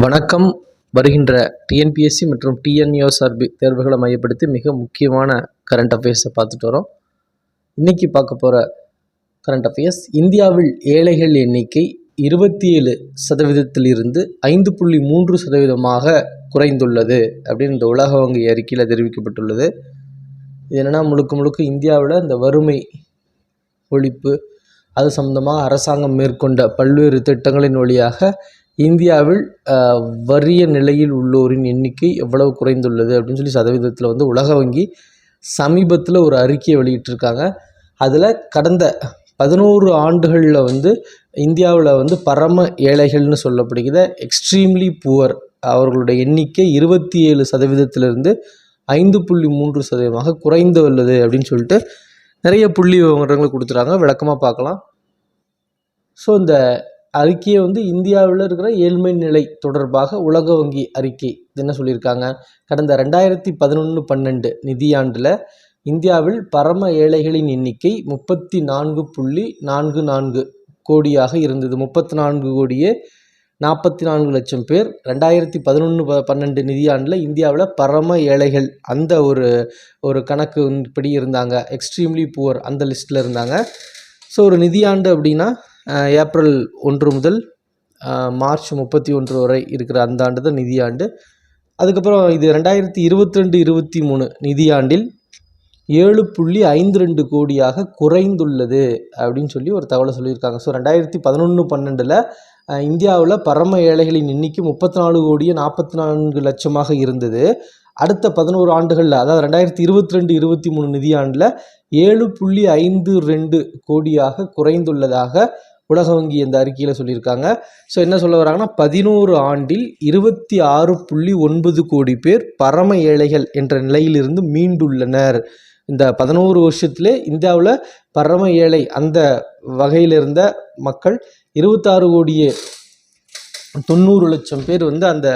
வணக்கம். வருகின்ற டிஎன்பிஎஸ்சி மற்றும் டிஎன்யூஎஸ்ஆர்பி தேர்வுகளை மையப்படுத்தி மிக முக்கியமான கரண்ட் அஃபேர்ஸை பார்த்துட்டு வரோம். இன்னைக்கு பார்க்க போகிற கரண்ட் அஃபேர்ஸ் இந்தியாவில் ஏழைகள் எண்ணிக்கை இருபத்தி ஏழு சதவீதத்திலிருந்து ஐந்து புள்ளி மூன்று சதவீதமாக குறைந்துள்ளது அப்படின்னு இந்த உலக வங்கி அறிக்கையில் தெரிவிக்கப்பட்டுள்ளது. இது என்னென்னா முழுக்க முழுக்க இந்தியாவில் இந்த வறுமை ஒழிப்பு அது சம்மந்தமாக அரசாங்கம் மேற்கொண்ட பல்வேறு திட்டங்களின் வழியாக இந்தியாவில் வறிய நிலையில் உள்ளோரின் எண்ணிக்கை எவ்வளவு குறைந்துள்ளது அப்படின்னு சொல்லி சதவீதத்தில் வந்து உலக வங்கி சமீபத்தில் ஒரு அறிக்கையை வெளியிட்டிருக்காங்க. அதில் கடந்த பதினோரு ஆண்டுகளில் வந்து இந்தியாவில் வந்து பரம ஏழைகள்னு சொல்லப்படுகிற எக்ஸ்ட்ரீம்லி புவர் அவர்களுடைய எண்ணிக்கை இருபத்தி ஏழு சதவீதத்திலிருந்து ஐந்து புள்ளி மூன்று சதவீதமாக குறைந்து உள்ளது அப்படின்னு சொல்லிட்டு நிறைய புள்ளி விவரங்களை கொடுத்துறாங்க. விளக்கமாக பார்க்கலாம். ஸோ இந்த அறிக்கையை வந்து இந்தியாவில் இருக்கிற ஏழ்மை நிலை தொடர்பாக உலக வங்கி அறிக்கை இது என்ன சொல்லியிருக்காங்க? கடந்த ரெண்டாயிரத்தி பதினொன்று பன்னெண்டு நிதியாண்டில் இந்தியாவில் பரம ஏழைகளின் எண்ணிக்கை முப்பத்தி நான்கு புள்ளி நான்கு நான்கு கோடியாக இருந்தது. முப்பத்தி நான்கு கோடியே நாற்பத்தி நான்கு லட்சம் பேர். ரெண்டாயிரத்தி பதினொன்று ப பன்னெண்டு நிதியாண்டில் இந்தியாவில் பரம ஏழைகள் அந்த ஒரு ஒரு கணக்கு படி இருந்தாங்க. எக்ஸ்ட்ரீம்லி புவர் அந்த லிஸ்ட்டில் இருந்தாங்க. ஸோ ஒரு நிதியாண்டு அப்படின்னா ஏப்ரல் ஒன்று முதல் மார்ச் முப்பத்தி ஒன்று வரை இருக்கிற அந்த ஆண்டு தான் நிதியாண்டு. அதுக்கப்புறம் இது ரெண்டாயிரத்தி இருபத்தி ரெண்டு இருபத்தி மூணு நிதியாண்டில் ஏழு புள்ளி ஐந்து ரெண்டு கோடியாக குறைந்துள்ளது அப்படின்னு சொல்லி ஒரு தகவலை சொல்லியிருக்காங்க. ஸோ ரெண்டாயிரத்தி பதினொன்று பன்னெண்டில் இந்தியாவில் பரம ஏழைகளின் எண்ணிக்கை முப்பத்தி நாலு கோடியே நாற்பத்தி நான்கு லட்சமாக இருந்தது. அடுத்த பதினோரு ஆண்டுகளில் அதாவது ரெண்டாயிரத்தி இருபத்தி ரெண்டு இருபத்தி மூணு நிதியாண்டில் ஏழு புள்ளி ஐந்து ரெண்டு கோடியாக குறைந்துள்ளதாக உலக வங்கி இந்த அறிக்கையில் சொல்லியிருக்காங்க. ஸோ என்ன சொல்ல வராங்கன்னா பதினோரு ஆண்டில் இருபத்தி ஆறு புள்ளி ஒன்பது கோடி பேர் பரம ஏழைகள் என்ற நிலையிலிருந்து மீண்டுள்ளனர். இந்த பதினோரு வருஷத்திலே இந்தியாவில் பரம ஏழை அந்த வகையில் இருந்த மக்கள் இருபத்தாறு கோடியே தொண்ணூறு லட்சம் பேர் வந்து அந்த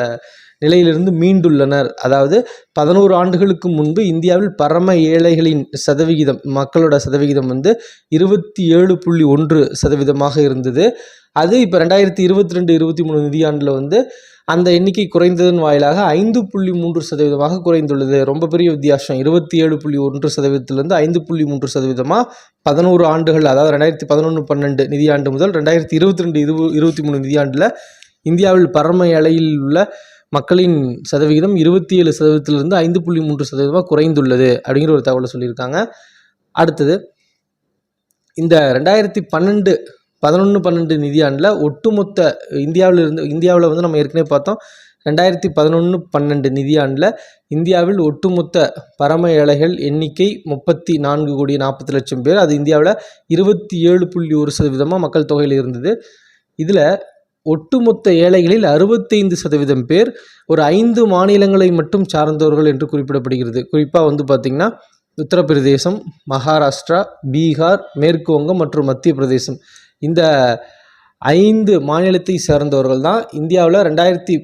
நிலையிலிருந்து மீண்டுள்ளனர். அதாவது பதினோரு ஆண்டுகளுக்கு முன்பு இந்தியாவில் பரம ஏழைகளின் சதவிகிதம் மக்களோட சதவிகிதம் வந்து இருபத்தி ஏழு புள்ளி ஒன்று சதவீதமாக இருந்தது. அது இப்போ ரெண்டாயிரத்தி இருபத்தி ரெண்டு இருபத்தி மூணு நிதியாண்டில் வந்து அந்த எண்ணிக்கை குறைந்ததன் வாயிலாக ஐந்து புள்ளி மூன்று சதவீதமாக குறைந்துள்ளது. ரொம்ப பெரிய வித்தியாசம். இருபத்தி ஏழு புள்ளி ஒன்று சதவீதத்திலிருந்து ஐந்து புள்ளி மூன்று சதவீதமாக பதினோரு ஆண்டுகள் அதாவது ரெண்டாயிரத்தி பதினொன்று பன்னெண்டு நிதியாண்டு முதல் ரெண்டாயிரத்தி இருபத்தி ரெண்டு இரு இருபத்தி மூணு நிதியாண்டில் இந்தியாவில் பரம ஏழையில் உள்ள மக்களின் சதவிகிதம் இருபத்தி ஏழு சதவீதத்திலிருந்து ஐந்து புள்ளி மூன்று சதவீதமாக குறைந்துள்ளது அப்படிங்கிற ஒரு தகவலை சொல்லியிருக்காங்க. அடுத்தது இந்த ரெண்டாயிரத்தி பன்னெண்டு பதினொன்று பன்னெண்டு நிதியாண்டில் ஒட்டுமொத்த இந்தியாவில் இருந்து இந்தியாவில் வந்து நம்ம ஏற்கனவே பார்த்தோம். ரெண்டாயிரத்தி பதினொன்று பன்னெண்டு நிதியாண்டில் இந்தியாவில் ஒட்டுமொத்த பரம ஏழைகள் எண்ணிக்கை முப்பத்தி நான்கு கோடி நாற்பது லட்சம் பேர். அது இந்தியாவில் இருபத்தி ஏழு புள்ளி ஒரு சதவீதமாக மக்கள் தொகையில் இருந்தது. இதில் ஒட்டுமொத்த ஏழைகளில் அறுபத்தைந்து சதவீதம் பேர் ஒரு ஐந்து மாநிலங்களை மட்டும் சார்ந்தவர்கள் என்று குறிப்பிடப்படுகிறது. குறிப்பாக வந்து பார்த்திங்கன்னா உத்தரப்பிரதேசம் மகாராஷ்டிரா பீகார் மேற்கு வங்கம் மற்றும் மத்திய பிரதேசம். இந்த ஐந்து மாநிலத்தை சேர்ந்தவர்கள் தான் இந்தியாவில் ரெண்டாயிரத்தி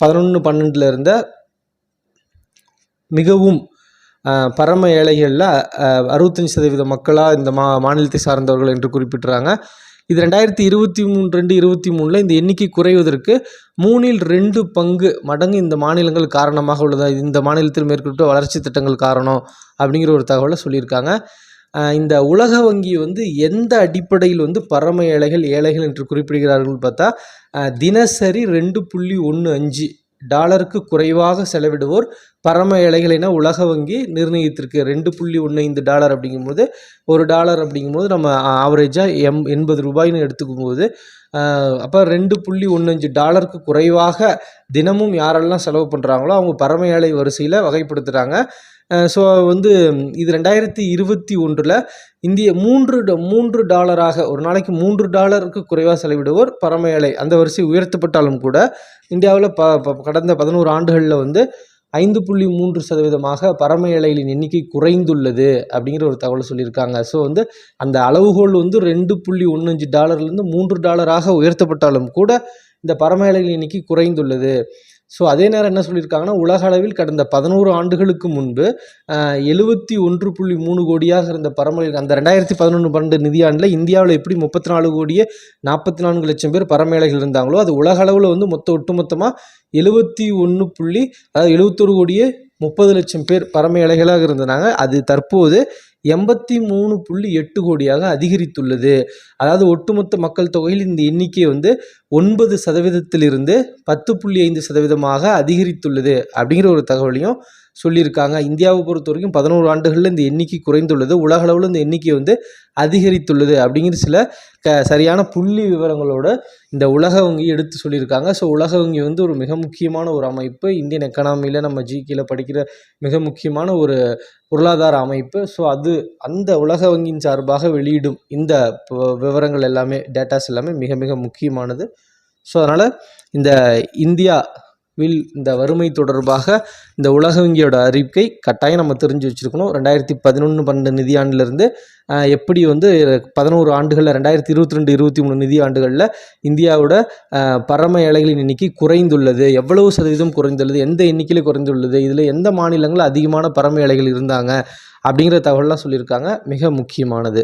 பதினொன்று பன்னெண்டில் இருந்த மிகவும் பரம ஏழைகளில் அறுபத்தஞ்சி சதவீத மக்களாக இந்த மா மாநிலத்தை சார்ந்தவர்கள் என்று குறிப்பிட்டுறாங்க. இது ரெண்டாயிரத்தி இருபத்தி மூணு ரெண்டு இருபத்தி மூணில் இந்த எண்ணிக்கை குறைவதற்கு மூணில் ரெண்டு பங்கு மடங்கு இந்த மாநிலங்கள் காரணமாக உள்ளதா? இந்த மாநிலத்தில் மேற்கொண்ட வளர்ச்சி திட்டங்கள் காரணம் அப்படிங்கிற ஒரு தகவலை சொல்லியிருக்காங்க. இந்த உலக வங்கி வந்து எந்த அடிப்படையில் வந்து பரம ஏழைகள் ஏழைகள் என்று குறிப்பிடுகிறார்கள் பார்த்தா தினசரி ரெண்டு புள்ளி ஒன்று அஞ்சு டாலருக்கு குறைவாக செலவிடுவோர் பரம ஏழைகள் என உலக வங்கி நிர்ணயித்திருக்கு. ரெண்டு புள்ளி ஒன்று ஐந்து டாலர் அப்படிங்கும்போது ஒரு டாலர் அப்படிங்கும்போது நம்ம ஆவரேஜாக எம் எண்பது ரூபாய்னு எடுத்துக்கும்போது அப்போ ரெண்டு புள்ளி ஒன்று அஞ்சு டாலருக்கு குறைவாக தினமும் யாரெல்லாம் செலவு பண்ணுறாங்களோ அவங்க பரம ஏழை வரிசையில் வகைப்படுத்துகிறாங்க ஸோ வந்து இது ரெண்டாயிரத்தி இருபத்தி ஒன்றில் இந்திய மூன்று மூன்று டாலராக ஒரு நாளைக்கு மூன்று டாலருக்கு குறைவாக செலவிடுவோர் பரம ஏழை. அந்த வரிசை உயர்த்தப்பட்டாலும் கூட இந்தியாவில் ப ப- கடந்த பதினோரு ஆண்டுகளில் வந்து ஐந்து புள்ளி மூன்று சதவீதமாக பரம ஏழைகளின் எண்ணிக்கை குறைந்துள்ளது அப்படிங்கிற ஒரு தகவல் சொல்லியிருக்காங்க. ஸோ வந்து அந்த அளவுகோல் வந்து ரெண்டு புள்ளி ஒன்று டாலர்லேருந்து மூன்று டாலராக உயர்த்தப்பட்டாலும் கூட இந்த பரம ஏழைகளின் எண்ணிக்கை குறைந்துள்ளது. ஸோ அதே நேரம் என்ன சொல்லியிருக்காங்கன்னா உலக அளவில் கடந்த பதினோரு ஆண்டுகளுக்கு முன்பு எழுபத்தி ஒன்று புள்ளி மூணு கோடியாக இருந்த பரமலை அந்த ரெண்டாயிரத்தி பதினொன்று பன்னெண்டு நிதியாண்டில் இந்தியாவில் எப்படி முப்பத்தி நாலு கோடியே நாற்பத்தி நான்கு லட்சம் பேர் பரமேழைகள் இருந்தாங்களோ அது உலக அளவில் வந்து மொத்த ஒட்டுமொத்தமாக எழுபத்தி ஒன்று புள்ளி அதாவது எழுபத்தொரு கோடியே முப்பது லட்சம் பேர் பரம ஏழைகளாக இருந்தாங்க அது தற்போது எண்பத்தி மூணு புள்ளி எட்டு கோடியாக அதிகரித்துள்ளது. அதாவது ஒட்டுமொத்த மக்கள் தொகையில் இந்த எண்ணிக்கை வந்து ஒன்பது சதவீதத்திலிருந்து பத்து புள்ளி ஐந்து சதவீதமாக அதிகரித்துள்ளது. அப்படிங்கிற ஒரு தகவலையும் சொல்லியிருக்காங்க. இந்தியாவை பொறுத்த வரைக்கும் பதினோரு ஆண்டுகளில் இந்த எண்ணிக்கை குறைந்துள்ளது. உலக அளவில் இந்த எண்ணிக்கை வந்து அதிகரித்துள்ளது அப்படிங்கிற சில க சரியான புள்ளி விவரங்களோட இந்த உலக வங்கி எடுத்து சொல்லியிருக்காங்க. ஸோ உலக வங்கி வந்து ஒரு மிக முக்கியமான ஒரு அமைப்பு. இந்தியன் எக்கனாமியில் நம்ம ஜிகேயில் படிக்கிற மிக முக்கியமான ஒரு பொருளாதார அமைப்பு. ஸோ அது அந்த உலக வங்கியின் சார்பாக வெளியிடும் இந்த விவரங்கள் எல்லாமே டேட்டாஸ் எல்லாமே மிக மிக முக்கியமானது. ஸோ அதனால் இந்த இந்தியா வில் இந்த வறுமை தொடர்பாக இந்த உலக வங்கியோட அறிக்கை கட்டாயம் நம்ம தெரிஞ்சு வச்சுருக்கணும். ரெண்டாயிரத்தி பதினொன்று பன்னெண்டு நிதியாண்டிலிருந்து எப்படி வந்து பதினோரு ஆண்டுகளில் ரெண்டாயிரத்தி இருபத்தி ரெண்டு இருபத்தி மூணு நிதியாண்டுகளில் இந்தியாவோட பரம ஏழைகளின் எண்ணிக்கை குறைந்துள்ளது. எவ்வளவு சதவீதம் குறைந்துள்ளது? எந்த எண்ணிக்கையில் குறைந்துள்ளது? இதில் எந்த மாநிலங்கள் அதிகமான பரம ஏழைகள் இருந்தாங்க? அப்படிங்கிற தகவல்லாம் சொல்லியிருக்காங்க. மிக முக்கியமானது.